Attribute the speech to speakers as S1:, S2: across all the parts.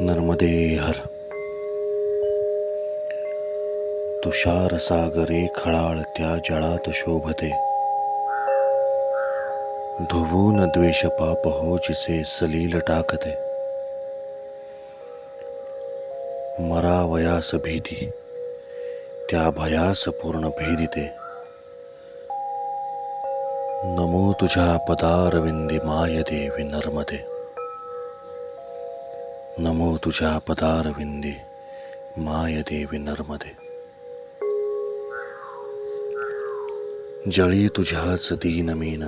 S1: नर्मदे हर। तुषार सागरे खळाळ त्या जळात शोभते। धुवून द्वेष पाप हो जिसे सलील टाकते। मरावयास भीती त्या भयास पूर्ण भेदिते। नमो तुझ्या पदारविंदी माय देवी नर्मदे। नमो तुझ्या पदारविंदी मायदेवी नर्मदे. जळी तुझ्याच दीनमीन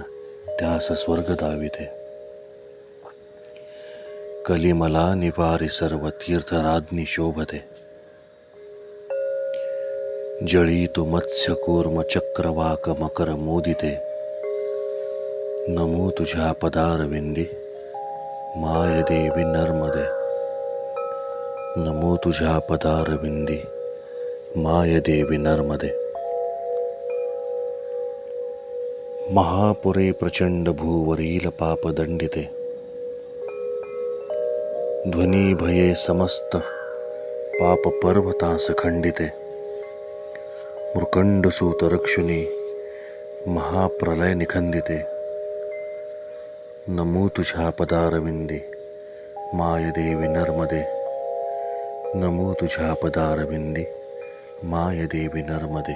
S1: त्यास स्वर्ग दाविते. कलिमला निवारी सर्व तीर्थराज्ञी शोभते. जळी तु मत्स्य कूर्म चक्रवाक मकर मोदिते. नमो तुझ्या पदारविंदी माय नर्मदे. नमो तुझ्या पदारविंदी माय देवी नर्मदे. महापुरे प्रचंड भूवरील पाप दंडिते ध्वनी भये समस्त पाप पर्वतास खंडिते. मृकंड सूतरक्षुनी महाप्रलय निखंदिते नमो तुझ्या पदारविंदी माय देवी नर्मदे. नमो तुझ्या पदारविंदी माय देवी नर्मदे।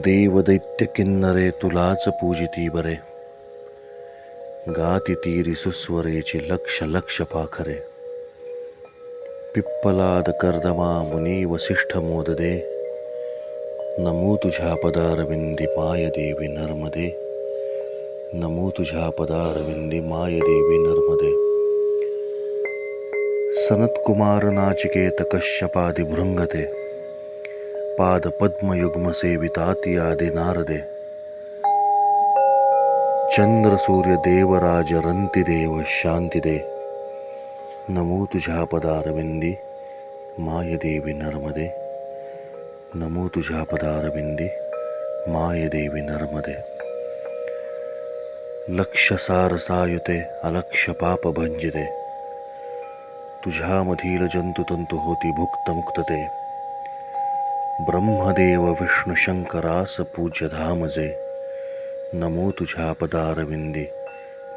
S1: देव दैत्य किन्नरे तुलाच पूजिती बरे गाती तीरी सुस्वरेची लक्ष लक्ष पाखरे। पिप्पलाद कर्दमा मुनी वसिष्ठ मोददे। नमो तुझ्या पदारविंदी माय देवी नर्मदे। नमो तुझ्या पदारविंदी माय देवी नर्मदे सनत्कुमार नाचिकेत कश्यपादि भृंगते पाद पद्मयुग्म सेविताति आदि नारदे चंद्र सूर्य देवराज रंती देव शांती दे नमो तुझ्या पदारविंदी तुझ्यामधील जंतुतंतू होती भुक्तमुक्तते. ब्रह्मदेव विष्णू शंकरास पूज्य धामजे नमो तुझ्या पदारविंदी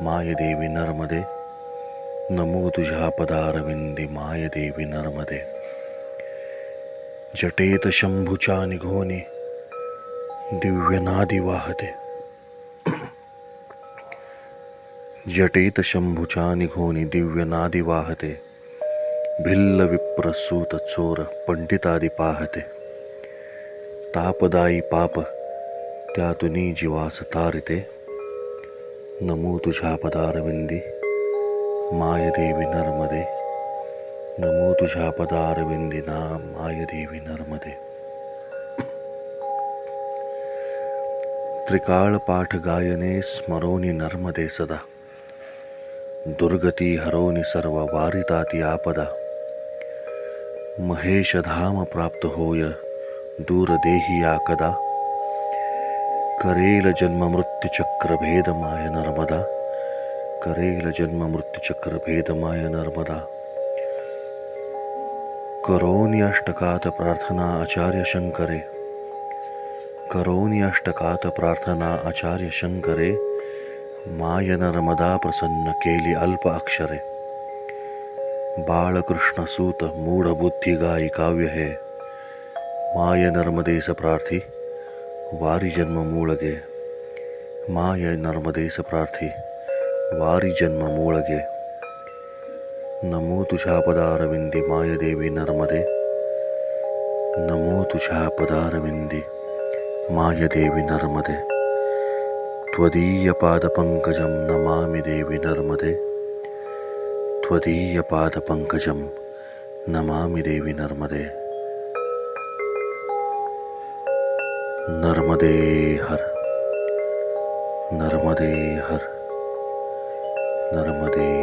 S1: मायदेवी नर्मदे. नमो तुझ्या पदारविंदी मायदेवी नर्मदे. जटेत शंभूच्या निघोनी दिव्यनादी वाहते. जटेत शंभूच्या निघोनी दिव्यनादी वाहते. भिल्ल विप्रसूत चोर पंडितादी पाहते. तापदायी पाप त्यातुनी जीवास तारिते. नमो तुझ्या पदारविंदी मायदेवी नर्मदे. नमो तुझ्या पदारविंदी ना मायदेवी नर्मदे. त्रिकाळ पाठ गायने स्मरोनी नर्मदे सदा. दुर्गती हरोनी सर्व वारिताती आपदा. महेश धाम प्राप्त होय दूर देही कदा करेल जन्म मृत्यू भेद माय नर्मदा. करेल जन्म मृत्यू भेद माय नर्मदा. करोनी अष्टकात प्रार्थना आचार्य शंकरे. करोनी अष्टकात प्रार्थना आचार्य शंकरे. माय नर्मदा प्रसन्न केली अल्प अक्षरे. बाळकृष्ण सूत मूढ बुद्धी गाई काव्य हे माय नर्मदेस प्रार्थी वारी जन्म मूळगे माय नर्मदेस प्रार्थी वारी जन्म मूळगे नमो तुझ्या पदारविंदी माय देवी नर्मदे नमो तुझ्या पदारविंदी माय देवी नर्मदे त्वदीयपादपङ्कजं नमामि देवि नर्मदे त्वदीयपादपङ्कजं नमामि देवि नर्मदे नर्मदे हर नर्मदे हर नर्मदे